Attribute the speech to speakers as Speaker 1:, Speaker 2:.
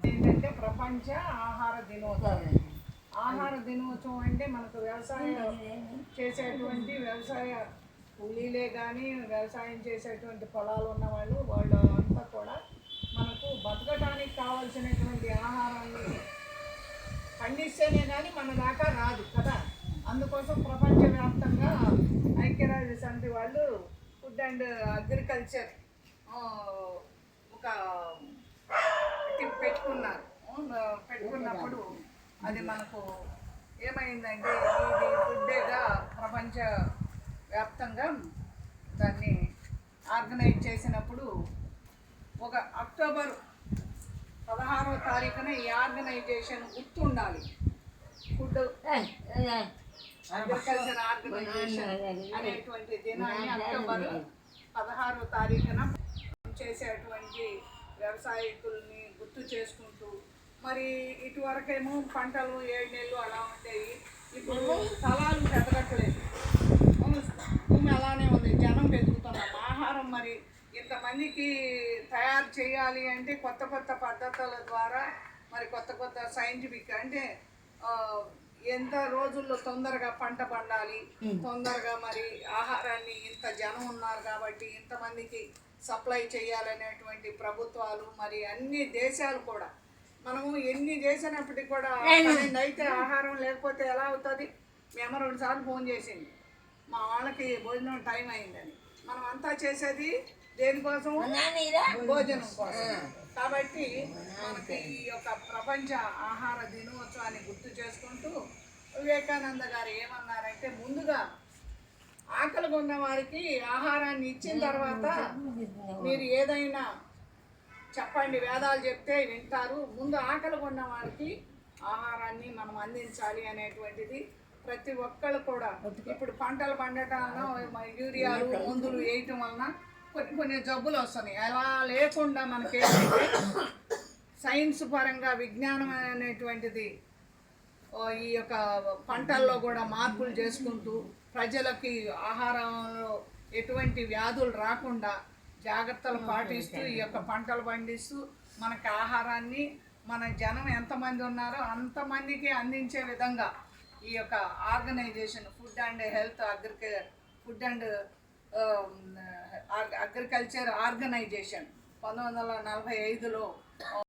Speaker 1: ఏంటంటే ప్రపంచ ఆహార దినోత్సవం. ఆహార దినోత్సవం అంటే మనకు వ్యవసాయం చేసేటువంటి వ్యవసాయ కూలీలే కానీ వ్యవసాయం చేసేటువంటి పొలాలు ఉన్న వాళ్ళు వాళ్ళు అంతా కూడా మనకు బతకడానికి కావాల్సినటువంటి ఆహారాన్ని పండిస్తేనే కానీ మన దాకా రాదు కదా. అందుకోసం ప్రపంచవ్యాప్తంగా ఐక్యరాజ్య సమితి వాళ్ళు ఫుడ్ అండ్ అగ్రికల్చర్ ఒక పెట్టుకున్నారు. పెట్టుకున్నప్పుడు అది మనకు ఏమైందంటే ఇది ఫుడ్డేగా ప్రపంచ వ్యాప్తంగా దాన్ని ఆర్గనైజ్ చేసినప్పుడు ఒక అక్టోబర్ పదహారవ తారీఖున ఈ ఆర్గనైజేషన్ గుర్తుండాలి. ఫుడ్ అగ్రికల్చర్ ఆర్గనైజేషన్ అనేటువంటి దినాన్ని అక్టోబర్ పదహారవ తారీఖున చేసేటువంటి వ్యవసాయకుల్ని గుర్తు చేసుకుంటూ మరి ఇటువరకేమో పంటలు ఏడు నెలలు అలా ఉండేవి ఇప్పుడు స్థలాలు పెరగట్లేదు భూమి అలానే ఉంది. జనం పెరుగుతున్నాం ఆహారం మరి ఇంతమందికి తయారు చేయాలి అంటే కొత్త కొత్త పద్ధతుల ద్వారా మరి కొత్త కొత్త సైంటిఫిక్ అంటే ఎంత రోజుల్లో తొందరగా పంట పండాలి తొందరగా మరి ఆహారాన్ని ఇంత జనం ఉన్నారు కాబట్టి ఇంతమందికి సప్లై చేయాలనేటువంటి ప్రభుత్వాలు మరి అన్ని దేశాలు కూడా. మనము ఎన్ని చేసినప్పటికీ కూడా పన్నెండు అయితే ఆహారం లేకపోతే ఎలా అవుతుంది? మేము రెండు సార్లు ఫోన్ చేసింది. మా వాళ్ళకి భోజనం టైం అయిందని. మనం అంతా చేసేది దేనికోసం భోజనం కోసం. కాబట్టి మనకి ఈ యొక్క ప్రపంచ ఆహార దినోత్సవాన్ని గుర్తు చేసుకుంటూ వివేకానంద గారు ఏమన్నారంటే ముందుగా ఆకలిగా ఉన్న వారికి ఆహారాన్ని ఇచ్చిన తర్వాత మీరు ఏదైనా చెప్పండి వేదాలు చెప్తే వింటారు. ముందు ఆకలిగా ఉన్న వారికి ఆహారాన్ని మనం అందించాలి అనేటువంటిది ప్రతి ఒక్కళ్ళు కూడా ఇప్పుడు పంటలు పండటం యూరియాలు మందులు వేయటం వలన కొన్ని కొన్ని జబ్బులు వస్తున్నాయి. అలా లేకుండా మనకి సైన్స్ పరంగా విజ్ఞానం అనేటువంటిది ఈ యొక్క పంటల్లో కూడా మార్పులు చేసుకుంటూ ప్రజలకి ఆహారంలో ఎటువంటి వ్యాధులు రాకుండా జాగ్రత్తలు పాటిస్తూ ఈ యొక్క పంటలు పండిస్తూ మనకి ఆహారాన్ని మన జనం ఎంతమంది ఉన్నారో అంతమందికి అందించే విధంగా ఈ యొక్క ఆర్గనైజేషన్ ఫుడ్ అండ్ హెల్త్ అగ్రిక ఫుడ్ అండ్ అగ్రికల్చర్ ఆర్గనైజేషన్ పంతొమ్మిది వందల నలభై ఐదులో